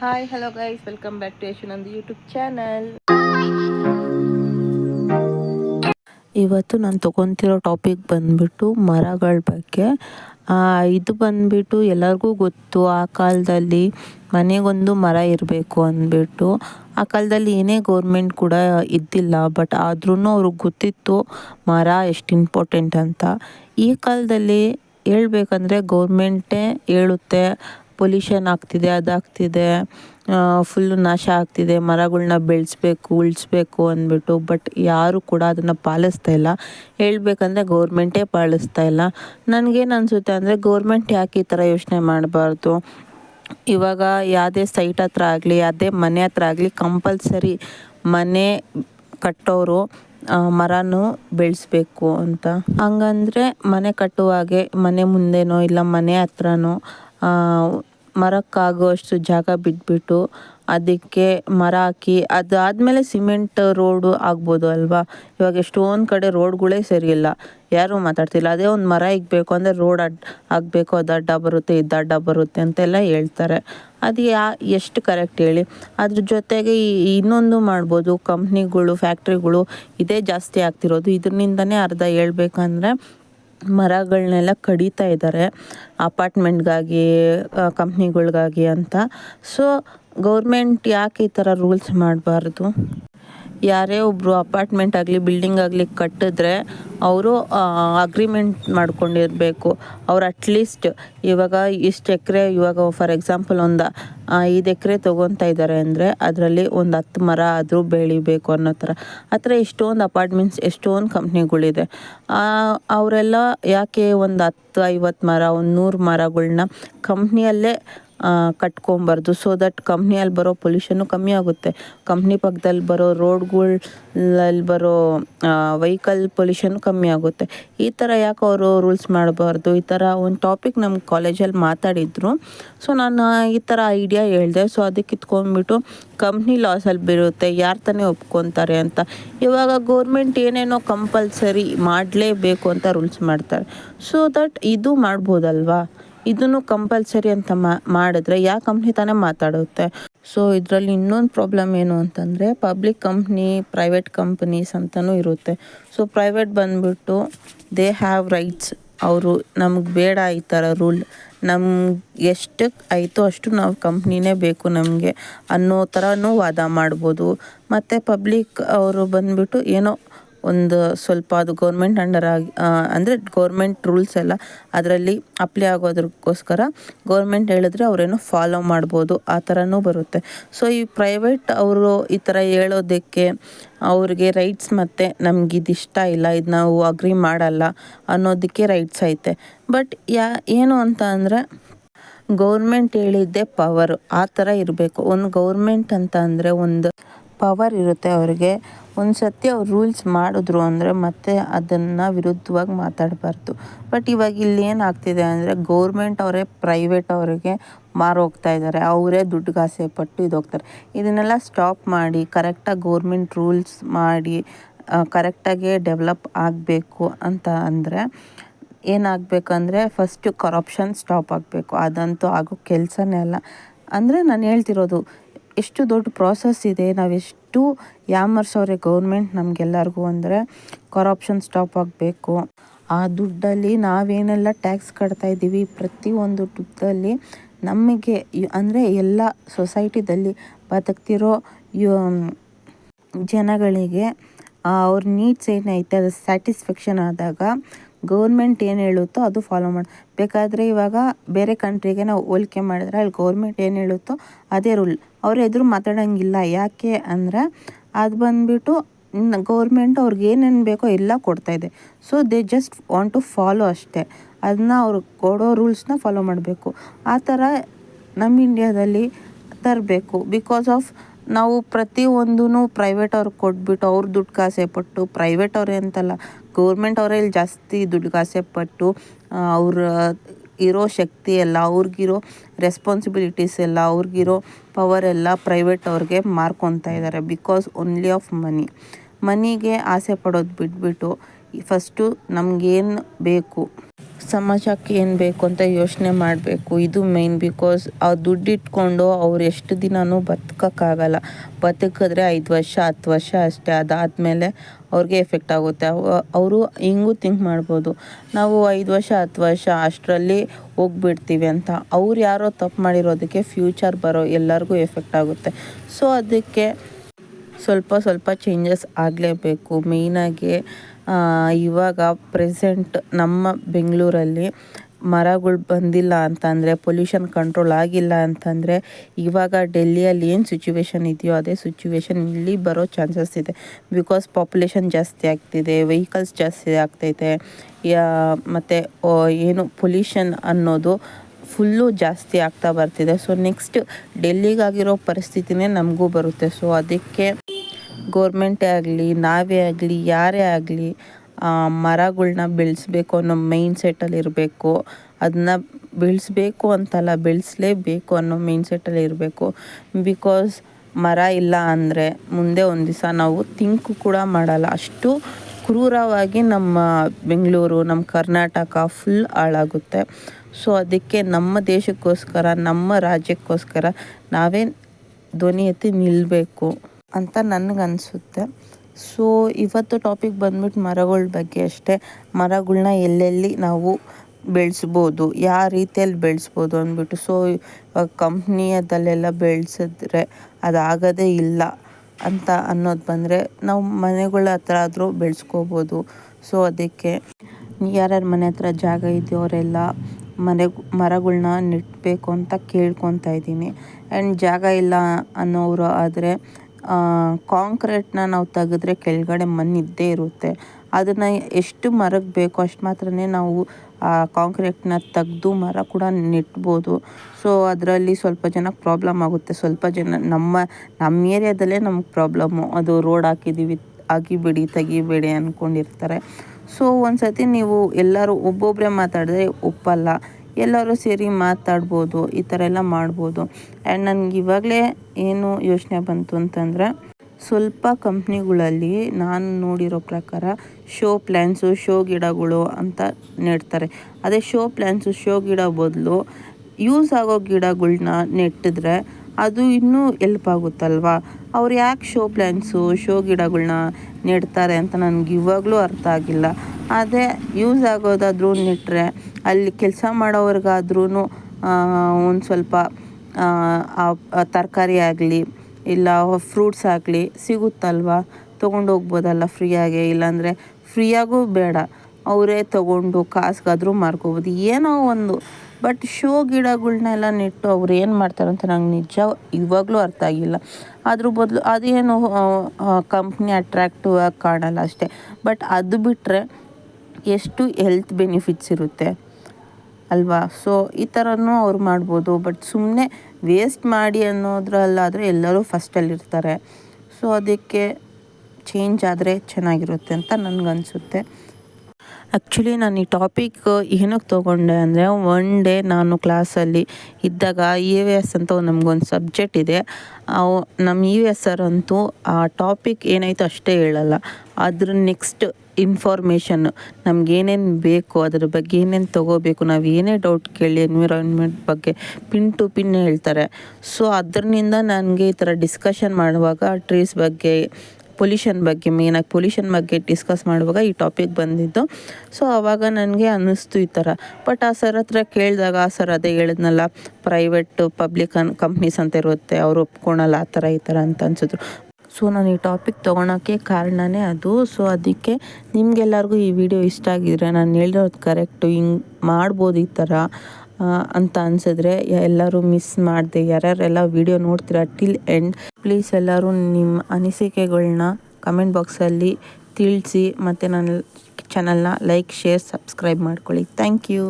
Hi hello guys welcome back to Yashunand YouTube channel ಇವತ್ತು ನಾನು ತೊಗೊತಿರೋ topic ಬಂದ್ಬಿಟ್ಟು ಮರಗಳ ಬಗ್ಗೆ. ಇದು ಬಂದ್ಬಿಟ್ಟು ಎಲ್ಲರಿಗೂ ಗೊತ್ತು, ಆ ಕಾಲದಲ್ಲಿ ಮನೆಗೊಂದು ಮರ ಇರಬೇಕು ಅಂದ್ಬಿಟ್ಟು. ಆ ಕಾಲದಲ್ಲಿ ಏನೇ ಗೌರ್ಮೆಂಟ್ ಕೂಡ ಇದ್ದಿಲ್ಲ ಬಟ್ ಆದ್ರೂ ಅವ್ರಿಗೆ ಗೊತ್ತಿತ್ತು ಮರ ಎಷ್ಟು ಇಂಪಾರ್ಟೆಂಟ್ ಅಂತ. ಈ ಕಾಲದಲ್ಲಿ ಹೇಳ್ಬೇಕಂದ್ರೆ ಗೌರ್ಮೆಂಟೇ ಹೇಳುತ್ತೆ ಪೊಲ್ಯೂಷನ್ ಆಗ್ತಿದೆ, ಅದಾಗ್ತಿದೆ ಫುಲ್ಲು ನಾಶ ಆಗ್ತಿದೆ ಮರಗಳನ್ನ ಬೆಳೆಸ್ಬೇಕು, ಉಳಿಸ್ಬೇಕು ಅಂದ್ಬಿಟ್ಟು ಬಟ್ ಯಾರು ಕೂಡ ಅದನ್ನು ಪಾಲಿಸ್ತಾ ಇಲ್ಲ. ಹೇಳ್ಬೇಕಂದ್ರೆ ಗೌರ್ಮೆಂಟೇ ಪಾಲಿಸ್ತಾ ಇಲ್ಲ. ನನಗೇನು ಅನಿಸುತ್ತೆ ಅಂದರೆ ಗೌರ್ಮೆಂಟ್ ಯಾಕೆ ಈ ಥರ ಯೋಚನೆ ಮಾಡಬಾರ್ದು? ಇವಾಗ ಯಾವುದೇ ಸೈಟ್ ಹತ್ರ ಆಗಲಿ, ಯಾವುದೇ ಮನೆ ಹತ್ರ ಆಗಲಿ ಕಂಪಲ್ಸರಿ ಮನೆ ಕಟ್ಟೋರು ಮರನೂ ಬೆಳೆಸ್ಬೇಕು ಅಂತ. ಹಂಗಂದ್ರೆ ಮನೆ ಕಟ್ಟುವಾಗೆ ಮನೆ ಮುಂದೆನೋ ಇಲ್ಲ ಮನೆ ಹತ್ರನೋ ಮರಕ್ಕಾಗುವಷ್ಟು ಜಾಗ ಬಿಟ್ಬಿಟ್ಟು ಅದಕ್ಕೆ ಮರ ಹಾಕಿ, ಅದಾದಮೇಲೆ ಸಿಮೆಂಟ್ ರೋಡು ಆಗ್ಬೋದು ಅಲ್ವಾ? ಇವಾಗ ಎಷ್ಟೊಂದು ಕಡೆ ರೋಡ್ಗಳೇ ಸರಿ ಇಲ್ಲ ಯಾರೂ ಮಾತಾಡ್ತಿಲ್ಲ. ಅದೇ ಒಂದು ಮರ ಇಕ್ಬೇಕು ಅಂದರೆ ರೋಡ್ ಅಡ್, ಆಗಬೇಕು, ಅದು ಅಡ್ಡ ಬರುತ್ತೆ, ಇದು ಅಡ್ಡ ಬರುತ್ತೆ ಅಂತೆಲ್ಲ ಹೇಳ್ತಾರೆ. ಅದು ಯಾ, ಎಷ್ಟು ಕರೆಕ್ಟ್ ಹೇಳಿ. ಅದ್ರ ಜೊತೆಗೆ ಈ, ಇನ್ನೊಂದು ಮಾಡ್ಬೋದು. ಕಂಪ್ನಿಗಳು ಫ್ಯಾಕ್ಟ್ರಿಗಳು ಇದೇ ಜಾಸ್ತಿ ಆಗ್ತಿರೋದು. ಇದರಿಂದನೇ ಅರ್ಧ ಹೇಳ್ಬೇಕಂದ್ರೆ ಮರಗಳನ್ನೆಲ್ಲ ಕಡಿತಾ ಇದ್ದಾರೆ ಅಪಾರ್ಟ್ಮೆಂಟ್ಗಾಗಿ ಕಂಪ್ನಿಗಳಿಗಾಗಿ ಅಂತ. ಸೊ ಗೌರ್ಮೆಂಟ್ ಯಾಕೆ ಈ ಥರ ರೂಲ್ಸ್ ಮಾಡಬಾರ್ದು? ಯಾರೇ ಒಬ್ಬರು ಅಪಾರ್ಟ್ಮೆಂಟ್ ಆಗಲಿ ಬಿಲ್ಡಿಂಗ್ ಆಗಲಿ ಕಟ್ಟಿದ್ರೆ ಅವರು ಅಗ್ರಿಮೆಂಟ್ ಮಾಡ್ಕೊಂಡಿರಬೇಕು. ಅವ್ರು ಅಟ್ಲೀಸ್ಟ್ ಇವಾಗ ಇಷ್ಟು ಎಕರೆ, ಇವಾಗ ಫಾರ್ ಎಕ್ಸಾಂಪಲ್ ಒಂದು ಐದು ಎಕರೆ ತೊಗೊತಾ ಇದ್ದಾರೆ ಅಂದರೆ ಅದರಲ್ಲಿ ಒಂದು ಹತ್ತು ಮರ ಆದರೂ ಬೆಳಿಬೇಕು ಅನ್ನೋ ಥರ. ಆ ಥರ ಎಷ್ಟೊಂದು ಅಪಾರ್ಟ್ಮೆಂಟ್ಸ್ ಎಷ್ಟೊಂದು ಕಂಪ್ನಿಗಳಿದೆ ಅವರೆಲ್ಲ ಯಾಕೆ ಒಂದು ಹತ್ತು ಐವತ್ತು ಮರ, ಒಂದು ನೂರು ಮರಗಳನ್ನ ಕಂಪ್ನಿಯಲ್ಲೇ ಕಟ್ಕೊಬಾರ್ದು ಸೊ ದಟ್ ಕಂಪ್ನಿಯಲ್ಲಿ ಬರೋ ಪೊಲ್ಯೂಷನ್ನು ಕಮ್ಮಿ ಆಗುತ್ತೆ. ಕಂಪ್ನಿ ಪಕ್ಕದಲ್ಲಿ ಬರೋ ರೋಡ್ಗಳಲ್ಲಿ ಬರೋ ವೆಹಿಕಲ್ ಪೊಲ್ಯೂಷನ್ ಕಮ್ಮಿ ಆಗುತ್ತೆ. ಈ ಥರ ಯಾಕೆ ಅವರು ರೂಲ್ಸ್ ಮಾಡಬಾರ್ದು? ಈ ಥರ ಒಂದು ಟಾಪಿಕ್ ನಮ್ಮ ಕಾಲೇಜಲ್ಲಿ ಮಾತಾಡಿದರು. ಸೊ ನಾನು ಈ ಥರ ಐಡಿಯಾ ಹೇಳಿದೆ. ಸೊ ಅದಕ್ಕೆ ಇತ್ಕೊಂಡ್ಬಿಟ್ಟು ಕಂಪ್ನಿ ಲಾಸಲ್ಲಿ ಬೀರುತ್ತೆ ಯಾರು ತಾನೇ ಒಪ್ಕೊತಾರೆ ಅಂತ. ಇವಾಗ ಗೌರ್ಮೆಂಟ್ ಏನೇನೋ ಕಂಪಲ್ಸರಿ ಮಾಡಲೇಬೇಕು ಅಂತ ರೂಲ್ಸ್ ಮಾಡ್ತಾರೆ. ಸೊ ದಟ್ ಇದು ಮಾಡ್ಬೋದಲ್ವಾ? ಇದನ್ನು ಕಂಪಲ್ಸರಿ ಅಂತ ಮಾಡಿದ್ರೆ ಯಾವ ಕಂಪ್ನಿ ತಾನೇ ಮಾತಾಡುತ್ತೆ. ಸೊ ಇದರಲ್ಲಿ ಇನ್ನೊಂದು ಪ್ರಾಬ್ಲಮ್ ಏನು ಅಂತಂದರೆ ಪಬ್ಲಿಕ್ ಕಂಪ್ನಿ, ಪ್ರೈವೇಟ್ ಕಂಪ್ನೀಸ್ ಅಂತಲೂ ಇರುತ್ತೆ. ಸೊ ಪ್ರೈವೇಟ್ ಬಂದ್ಬಿಟ್ಟು ದೇ ಹ್ಯಾವ್ ರೈಟ್ಸ್. ಅವರು ನಮ್ಗೆ ಬೇಡ ಈ ಥರ ರೂಲ್. ನಮ್ಗೆ ಎಷ್ಟು ಆಯಿತೋ ಅಷ್ಟು ನಾವು ಕಂಪ್ನಿನೇ ಬೇಕು ನಮಗೆ ಅನ್ನೋ ಥರನೂ ವಾದ ಮಾಡ್ಬೋದು. ಮತ್ತು ಪಬ್ಲಿಕ್ ಅವರು ಬಂದುಬಿಟ್ಟು ಏನೋ ಒಂದು ಸ್ವಲ್ಪ ಅದು ಗೌರ್ಮೆಂಟ್ ಅಂಡರ್ ಆಗಿ ಅಂದರೆ ಗೌರ್ಮೆಂಟ್ ರೂಲ್ಸ್ ಎಲ್ಲ ಅದರಲ್ಲಿ ಅಪ್ಲೈ ಆಗೋದಕ್ಕೋಸ್ಕರ ಗೌರ್ಮೆಂಟ್ ಹೇಳಿದ್ರೆ ಅವರೇನೋ ಫಾಲೋ ಮಾಡ್ಬೋದು, ಆ ಥರನೂ ಬರುತ್ತೆ. ಸೊ ಈ ಪ್ರೈವೇಟ್ ಅವರು ಈ ಥರ ಹೇಳೋದಕ್ಕೆ ಅವ್ರಿಗೆ ರೈಟ್ಸ್ ಮತ್ತು ನಮ್ಗೆ ಇದು ಇಷ್ಟ ಇಲ್ಲ, ಇದು ನಾವು ಅಗ್ರಿ ಮಾಡಲ್ಲ ಅನ್ನೋದಕ್ಕೆ ರೈಟ್ಸ್ ಐತೆ. ಬಟ್ ಯಾ, ಏನು ಅಂತ ಅಂದರೆ ಗೌರ್ಮೆಂಟ್ ಹೇಳಿದ್ದೆ ಪವರು ಆ ಥರ ಇರಬೇಕು. ಒಂದು ಗೌರ್ಮೆಂಟ್ ಅಂತ ಅಂದರೆ ಒಂದು ಪವರ್ ಇರುತ್ತೆ ಅವ್ರಿಗೆ. ಒಂದು ಸತಿ ಅವ್ರು ರೂಲ್ಸ್ ಮಾಡಿದ್ರು ಅಂದರೆ ಮತ್ತೆ ಅದನ್ನು ವಿರುದ್ಧವಾಗಿ ಮಾತಾಡಬಾರ್ದು. ಬಟ್ ಇವಾಗ ಇಲ್ಲಿ ಏನಾಗ್ತಿದೆ ಅಂದರೆ ಗೌರ್ಮೆಂಟ್ ಅವರೇ ಪ್ರೈವೇಟ್ ಅವರಿಗೆ ಮಾರೋಗ್ತಾ ಇದ್ದಾರೆ. ಅವರೇ ದುಡ್ಡಿಗೆ ಆಸೆ ಪಟ್ಟು ಇದೋಗ್ತಾರೆ ಇದನ್ನೆಲ್ಲ ಸ್ಟಾಪ್ ಮಾಡಿ ಕರೆಕ್ಟಾಗಿ ಗೌರ್ಮೆಂಟ್ ರೂಲ್ಸ್ ಮಾಡಿ ಕರೆಕ್ಟಾಗಿ ಡೆವಲಪ್ ಆಗಬೇಕು ಅಂತ ಅಂದರೆ ಏನಾಗಬೇಕಂದ್ರೆ ಫಸ್ಟು ಕರಪ್ಷನ್ ಸ್ಟಾಪ್ ಆಗಬೇಕು. ಅದಂತೂ ಆಗೋ ಕೆಲಸನೇ ಅಲ್ಲ. ಅಂದರೆ ನಾನು ಹೇಳ್ತಿರೋದು, ಎಷ್ಟು ದೊಡ್ಡ ಪ್ರಾಸೆಸ್ ಇದೆ ನಾವೆಷ್ಟು ಯಾಮರ್ಸವ್ರೆ ಗೌರ್ಮೆಂಟ್ ನಮಗೆಲ್ಲರಿಗೂ ಅಂದರೆ ಕರಪ್ಷನ್ ಸ್ಟಾಪ್ ಆಗಬೇಕು. ಆ ದುಡ್ಡಲ್ಲಿ ನಾವೇನೆಲ್ಲ ಟ್ಯಾಕ್ಸ್ ಕಟ್ತಾ ಇದ್ದೀವಿ ಪ್ರತಿಯೊಂದು ದುಡ್ಡಲ್ಲಿ ನಮಗೆ ಅಂದರೆ ಎಲ್ಲ ಸೊಸೈಟಿದಲ್ಲಿ ಬದುಕ್ತಿರೋ ಜನಗಳಿಗೆ ಅವ್ರ ನೀಡ್ಸ್ ಏನೈತೆ ಅದು ಸ್ಯಾಟಿಸ್ಫ್ಯಾಕ್ಷನ್ ಆದಾಗ ಗೌರ್ಮೆಂಟ್ ಏನು ಹೇಳುತ್ತೋ ಅದು ಫಾಲೋ ಮಾಡಿ, ಬೇಕಾದರೆ ಇವಾಗ ಬೇರೆ ಕಂಟ್ರಿಗೆ ನಾವು ಹೋಲಿಕೆ ಮಾಡಿದ್ರೆ ಅಲ್ಲಿ ಗೌರ್ಮೆಂಟ್ ಏನು ಹೇಳುತ್ತೋ ಅದೇ ರೂಲ್ ಅವ್ರ ಎದುರು ಮಾತಾಡೋಂಗಿಲ್ಲ. ಯಾಕೆ ಅಂದರೆ ಅದು ಬಂದುಬಿಟ್ಟು ಗೌರ್ಮೆಂಟ್ ಅವ್ರಿಗೆ ಏನೇನು ಬೇಕೋ ಎಲ್ಲ ಕೊಡ್ತಾಯಿದೆ so they just want to follow ಅಷ್ಟೇ. ಅದನ್ನ ಅವ್ರು ಕೊಡೋ ರೂಲ್ಸ್ನ ಫಾಲೋ ಮಾಡಬೇಕು. ಆ ಥರ ನಮ್ಮ ಇಂಡಿಯಾದಲ್ಲಿ ತರಬೇಕು. ಬಿಕಾಸ್ ಆಫ್ ನಾವು ಪ್ರತಿಯೊಂದೂ ಪ್ರೈವೇಟ್ ಅವ್ರಿಗೆ ಕೊಟ್ಬಿಟ್ಟು ಅವ್ರ ದುಡ್ಡು ಕಾಸೆ ಪಟ್ಟು ಪ್ರೈವೇಟ್ ಅವರೇ ಅಂತಲ್ಲ ಗೌರ್ಮೆಂಟ್ ಅವರೇ ಜಾಸ್ತಿ ದುಡ್ಡು ಕಾಸೆ ಪಟ್ಟು ಅವ್ರ ಇರೋ ಶಕ್ತಿ ಎಲ್ಲ, ಅವ್ರಿಗಿರೋ ರೆಸ್ಪಾನ್ಸಿಬಿಲಿಟೀಸ್ ಎಲ್ಲ, ಅವ್ರಿಗಿರೋ ಪವರ್ ಎಲ್ಲ ಪ್ರೈವೇಟ್ ಅವ್ರಿಗೆ ಮಾರ್ಕೊತಾ ಇದ್ದಾರೆ ಬಿಕಾಸ್ ಓನ್ಲಿ ಆಫ್ ಮನಿ ಮನಿಗೆ ಆಸೆ ಪಡೋದು ಬಿಟ್ಬಿಟ್ಟು ಫಸ್ಟು ನಮಗೇನು ಬೇಕು? ಸಮಾಜಕ್ಕೆ ಏನು ಬೇಕು ಅಂತ ಯೋಚನೆ ಮಾಡಬೇಕು. ಇದು ಮೇಯ್ನ್ ಬಿಕಾಸ್ ಆ ದುಡ್ಡು ಇಟ್ಕೊಂಡು ಅವ್ರು ಎಷ್ಟು ದಿನವೂ ಬದುಕೋಕ್ಕಾಗಲ್ಲ. ಬದುಕಿದ್ರೆ ಐದು ವರ್ಷ, ಹತ್ತು ವರ್ಷ ಅಷ್ಟೇ. ಅದಾದಮೇಲೆ ಅವ್ರಿಗೆ ಎಫೆಕ್ಟ್ ಆಗುತ್ತೆ. ಅವರು ಹಿಂಗೂ ಥಿಂಕ್ ಮಾಡ್ಬೋದು. ನಾವು ಐದು ವರ್ಷ, ಹತ್ತು ವರ್ಷ ಅಷ್ಟರಲ್ಲಿ ಹೋಗ್ಬಿಡ್ತೀವಿ ಅಂತ. ಅವ್ರು ಯಾರೋ ತಪ್ಪು ಮಾಡಿರೋದಕ್ಕೆ ಫ್ಯೂಚರ್ ಬರೋ ಎಲ್ಲರಿಗೂ ಎಫೆಕ್ಟ್ ಆಗುತ್ತೆ. ಸೊ ಅದಕ್ಕೆ ಸ್ವಲ್ಪ ಸ್ವಲ್ಪ ಚೇಂಜಸ್ ಆಗಲೇಬೇಕು. ಮೇಯ್ನಾಗಿ ಇವಾಗ ಪ್ರೆಸೆಂಟ್ ನಮ್ಮ ಬೆಂಗಳೂರಲ್ಲಿ ಮರಗಳು ಬಂದಿಲ್ಲ ಅಂತಂದರೆ, ಪೊಲ್ಯೂಷನ್ ಕಂಟ್ರೋಲ್ ಆಗಿಲ್ಲ ಅಂತಂದರೆ, ಇವಾಗ ಡೆಲ್ಲಿಯಲ್ಲಿ ಏನು ಸಿಚುವೇಶನ್ ಇದೆಯೋ ಅದೇ ಸಿಚುವೇಶನ್ ಇಲ್ಲಿ ಬರೋ ಚಾನ್ಸಸ್ ಇದೆ. ಬಿಕಾಸ್ ಪಾಪ್ಯುಲೇಷನ್ ಜಾಸ್ತಿ ಆಗ್ತಿದೆ ವೆಹಿಕಲ್ಸ್ ಜಾಸ್ತಿ ಆಗ್ತೈತೆ, ಯಾ, ಮತ್ತು ಏನು ಪೊಲ್ಯೂಷನ್ ಅನ್ನೋದು ಫುಲ್ಲು ಜಾಸ್ತಿ ಆಗ್ತಾ ಬರ್ತಿದೆ. ಸೊ ನೆಕ್ಸ್ಟ್ ಡೆಲ್ಲಿಗಾಗಿರೋ ಪರಿಸ್ಥಿತಿನೇ ನಮಗೂ ಬರುತ್ತೆ. ಸೊ ಅದಕ್ಕೆ ಗೋರ್ಮೆಂಟೇ ಆಗಲಿ, ನಾವೇ ಆಗಲಿ, ಯಾರೇ ಆಗಲಿ ಮರಗಳನ್ನ ಬೆಳೆಸ್ಬೇಕು ಅನ್ನೋ ಮೈಂಡ್ ಸೆಟ್ಟಲ್ಲಿ ಇರಬೇಕು. ಅದನ್ನ ಬೆಳೆಸ್ಬೇಕು ಅಂತಲ್ಲ, ಬೆಳೆಸಲೇಬೇಕು ಅನ್ನೋ ಮೈಂಡ್ ಸೆಟ್ಟಲ್ಲಿ ಇರಬೇಕು. ಬಿಕಾಸ್ ಮರ ಇಲ್ಲ ಅಂದರೆ ಮುಂದೆ ಒಂದು ದಿವಸ ನಾವು ಥಿಂಕ್ ಕೂಡ ಮಾಡಲ್ಲ. ಅಷ್ಟು ಕ್ರೂರವಾಗಿ ನಮ್ಮ ಬೆಂಗಳೂರು, ನಮ್ಮ ಕರ್ನಾಟಕ ಫುಲ್ ಹಾಳಾಗುತ್ತೆ. ಸೊ ಅದಕ್ಕೆ ನಮ್ಮ ದೇಶಕ್ಕೋಸ್ಕರ, ನಮ್ಮ ರಾಜ್ಯಕ್ಕೋಸ್ಕರ ನಾವೇ ಧ್ವನಿ ಎತ್ತಿ ನಿಲ್ಲಬೇಕು ಅಂತ ನನಗನ್ಸುತ್ತೆ. ಸೊ ಇವತ್ತು ಟಾಪಿಕ್ ಬಂದ್ಬಿಟ್ಟು ಮರಗಳ ಬಗ್ಗೆ ಅಷ್ಟೇ. ಮರಗಳನ್ನ ಎಲ್ಲೆಲ್ಲಿ ನಾವು ಬೆಳೆಸ್ಬೋದು ಯಾವ ರೀತಿಯಲ್ಲಿ ಬೆಳೆಸ್ಬೋದು ಅಂದ್ಬಿಟ್ಟು ಸೊ ಇವಾಗ ಕಂಪ್ನಿಯದಲ್ಲೆಲ್ಲ ಬೆಳೆಸಿದ್ರೆ ಅದಾಗದೇ ಇಲ್ಲ ಅಂತ ಅನ್ನೋದು ಬಂದರೆ ನಾವು ಮನೆಗಳ ಹತ್ರ ಆದರೂ ಬೆಳೆಸ್ಕೋಬೋದು. ಸೊ ಅದಕ್ಕೆ ಯಾರ್ಯಾರ ಮನೆ ಹತ್ರ ಜಾಗ ಇದೆಯೋ ಅವರೆಲ್ಲ ಮನೆ ಮರಗಳನ್ನ ನೆಡಬೇಕು ಅಂತ ಕೇಳ್ಕೊತಾ ಇದ್ದೀನಿ. ಆ್ಯಂಡ್ ಜಾಗ ಇಲ್ಲ ಅನ್ನೋರು ಆದರೆ ಕಾಂಕ್ರೀಟ್ನ ನಾವು ತೆಗೆದ್ರೆ ಕೆಳಗಡೆ ಮಣ್ಣು ಇದ್ದೇ ಇರುತ್ತೆ. ಅದನ್ನು ಎಷ್ಟು ಮರಕ್ಕೆ ಬೇಕೋ ಅಷ್ಟು ಮಾತ್ರನೇ ನಾವು, ಆ, ಕಾಂಕ್ರೀಟ್ನ ತೆಗೆದು ಮರ ಕೂಡ ನೆಟ್ಬೋದು. ಸೊ, ಅದರಲ್ಲಿ ಸ್ವಲ್ಪ ಜನಕ್ಕೆ ಪ್ರಾಬ್ಲಮ್ ಆಗುತ್ತೆ. ಸ್ವಲ್ಪ ಜನ, ನಮ್ಮ ನಮ್ಮ ಏರಿಯಾದಲ್ಲೇ ನಮ್ಗೆ ಪ್ರಾಬ್ಲಮ್ಮು ಅದು ರೋಡ್ ಹಾಕಿದ್ದೀವಿ ಹಾಕಿಬಿಡಿ ತೆಗಿಬೇಡಿ ಅಂದ್ಕೊಂಡಿರ್ತಾರೆ ಸೊ ಒಂದು ಸತಿ ನೀವು ಎಲ್ಲರೂ ಒಬ್ಬೊಬ್ಬರೇ ಮಾತಾಡಿದ್ರೆ ಒಪ್ಪಲ್ಲ. ಎಲ್ಲರೂ ಸೇರಿ ಮಾತಾಡ್ಬೋದು, ಈ ಥರ ಎಲ್ಲ ಮಾಡ್ಬೋದು. ಆ್ಯಂಡ್ ನನಗೆ ಇವಾಗಲೇ ಏನು ಯೋಚನೆ ಬಂತು ಅಂತಂದರೆ, ಸ್ವಲ್ಪ ಕಂಪ್ನಿಗಳಲ್ಲಿ ನಾನು ನೋಡಿರೋ ಪ್ರಕಾರ ಶೋ ಪ್ಲ್ಯಾನ್ಸು ಶೋ ಗಿಡಗಳು ಅಂತ ನೆಡ್ತಾರೆ. ಅದೇ ಶೋ ಪ್ಲ್ಯಾನ್ಸು ಶೋ ಗಿಡ ಬದಲು ಯೂಸ್ ಆಗೋ ಗಿಡಗಳನ್ನ ನೆಟ್ಟಿದ್ರೆ ಅದು ಇನ್ನೂ ಎಲ್ಪ್ ಆಗುತ್ತಲ್ವ? ಅವ್ರು ಯಾಕೆ ಶೋ ಪ್ಲ್ಯಾನ್ಸು ಶೋ ಗಿಡಗಳನ್ನ ನೆಡ್ತಾರೆ ಅಂತ ನನಗೆ ಇವಾಗಲೂ ಅರ್ಥ ಆಗಿಲ್ಲ. ಅದೇ ಯೂಸ್ ಆಗೋದಾದ್ರೂ ನೆಟ್ಟರೆ ಅಲ್ಲಿ ಕೆಲಸ ಮಾಡೋವ್ರಿಗಾದ್ರೂ ಒಂದು ಸ್ವಲ್ಪ ತರಕಾರಿ ಆಗಲಿ, ಇಲ್ಲ ಫ್ರೂಟ್ಸ್ ಆಗಲಿ ಸಿಗುತ್ತಲ್ವ? ತೊಗೊಂಡು ಹೋಗ್ಬೋದಲ್ಲ ಫ್ರೀಯಾಗೆ? ಇಲ್ಲಾಂದರೆ ಫ್ರೀಯಾಗೂ ಬೇಡ. ಅವರೇ ತೊಗೊಂಡು ಕಾಸಿಗಾದ್ರೂ ಮಾರ್ಕೋಬೋದು. ಏನೋ ಒಂದು ಬಟ್ ಶೋ ಗಿಡಗಳನ್ನೆಲ್ಲ ನೆಟ್ಟು ಅವ್ರು ಏನು ಮಾಡ್ತಾರೆ ಅಂತ ನಂಗೆ ನಿಜ ಇವಾಗಲೂ ಅರ್ಥ ಆಗಿಲ್ಲ. ಅದ್ರ ಬದಲು ಅದೇನು ಕಂಪ್ನಿ ಅಟ್ರ್ಯಾಕ್ಟಿವ್ ಆಗಿ ಕಾಣಲ್ಲ ಅಷ್ಟೇ. ಬಟ್ ಅದು ಬಿಟ್ಟರೆ ಎಷ್ಟು ಹೆಲ್ತ್ ಬೆನಿಫಿಟ್ಸ್ ಇರುತ್ತೆ, ಅಲ್ವಾ? ಸೊ ಈ ಥರನೂ ಅವ್ರು ಮಾಡ್ಬೋದು. ಬಟ್ ಸುಮ್ಮನೆ ವೇಸ್ಟ್ ಮಾಡಿ ಅನ್ನೋದ್ರಲ್ಲಾದರೆ ಎಲ್ಲರೂ ಫಸ್ಟಲ್ಲಿರ್ತಾರೆ ಸೊ ಅದಕ್ಕೆ ಚೇಂಜ್ ಆದರೆ ಚೆನ್ನಾಗಿರುತ್ತೆ ಅಂತ ನನಗನ್ಸುತ್ತೆ. ಆ್ಯಕ್ಚುಲಿ ನಾನು ಈ ಟಾಪಿಕ್ ಏನಕ್ಕೆ ತೊಗೊಂಡೆ ಅಂದರೆ ಒನ್ ಡೇ ನಾನು ಕ್ಲಾಸಲ್ಲಿ ಇದ್ದಾಗ ಇ ವಿ ಎಸ್ ಅಂತ ನಮಗೊಂದು ಸಬ್ಜೆಕ್ಟ್ ಇದೆ. ನಮ್ಮ ಇ ವಿ ಎಸ್ ಸರ್ ಅಂತೂ ಆ ಟಾಪಿಕ್ ಏನಾಯಿತು ಅಷ್ಟೇ ಹೇಳಲ್ಲ. ಅದ್ರ ನೆಕ್ಸ್ಟ್ ಇನ್ಫಾರ್ಮೇಷನ್ ನಮ್ಗೆ ಏನೇನು ಬೇಕು, ಅದ್ರ ಬಗ್ಗೆ ಏನೇನು ತೊಗೋಬೇಕು, ನಾವು ಏನೇ ಡೌಟ್ ಕೇಳಿ ಎನ್ವಿರಾನ್ಮೆಂಟ್ ಬಗ್ಗೆ ಪಿನ್ ಟು ಪಿನ್ ಹೇಳ್ತಾರೆ. ಸೊ ಅದರಿಂದ ನನಗೆ ಈ ಥರ ಡಿಸ್ಕಷನ್ ಮಾಡುವಾಗ ಟ್ರೀಸ್ ಬಗ್ಗೆ ಪೊಲ್ಯೂಷನ್ ಬಗ್ಗೆ ಮೇಯ್ನಾಗಿ ಪೊಲ್ಯೂಷನ್ ಬಗ್ಗೆ ಡಿಸ್ಕಸ್ ಮಾಡುವಾಗ ಈ ಟಾಪಿಕ್ ಬಂದಿದ್ದು. ಸೊ ಆವಾಗ ನನಗೆ ಅನ್ನಿಸ್ತು ಈ ಥರ. ಬಟ್ ಆ ಸರ್ ಹತ್ರ ಕೇಳಿದಾಗ, ಆ ಸರ್ ಅದೇ ಹೇಳಿದ್ನಲ್ಲ ಪ್ರೈವೇಟ್ ಪಬ್ಲಿಕ್ ಅನ್ ಕಂಪ್ನೀಸ್ ಅಂತ ಇರುತ್ತೆ, ಅವ್ರು ಒಪ್ಕೊಳಲ್ಲ ಆ ಥರ ಈ ಥರ ಅಂತ ಅನ್ಸಿದ್ರು. ಸೊ ನಾನು ಈ ಟಾಪಿಕ್ ತೊಗೊಳಕ್ಕೆ ಕಾರಣವೇ ಅದು. ಸೊ ಅದಕ್ಕೆ ನಿಮಗೆಲ್ಲರಿಗೂ ಈ ವಿಡಿಯೋ ಇಷ್ಟ ಆಗಿದ್ರೆ, ನಾನು ಹೇಳಿರೋದು ಕರೆಕ್ಟು ಹಿಂಗೆ ಮಾಡ್ಬೋದು ಈ ಥರ ಅಂತ ಅನಿಸಿದ್ರೆ ಎಲ್ಲರೂ ಮಿಸ್ ಮಾಡಿದೆ. ಯಾರ್ಯಾರೆಲ್ಲ ವಿಡಿಯೋ ನೋಡ್ತೀರಾ ಟಿಲ್ ಎಂಡ್ ಪ್ಲೀಸ್ ಎಲ್ಲರೂ ನಿಮ್ಮ ಅನಿಸಿಕೆಗಳನ್ನ ಕಮೆಂಟ್ ಬಾಕ್ಸಲ್ಲಿ ತಿಳಿಸಿ, ಮತ್ತು ನನ್ನ ಚಾನಲ್ನ ಲೈಕ್ ಶೇರ್ ಸಬ್ಸ್ಕ್ರೈಬ್ ಮಾಡ್ಕೊಳ್ಳಿ. Thank you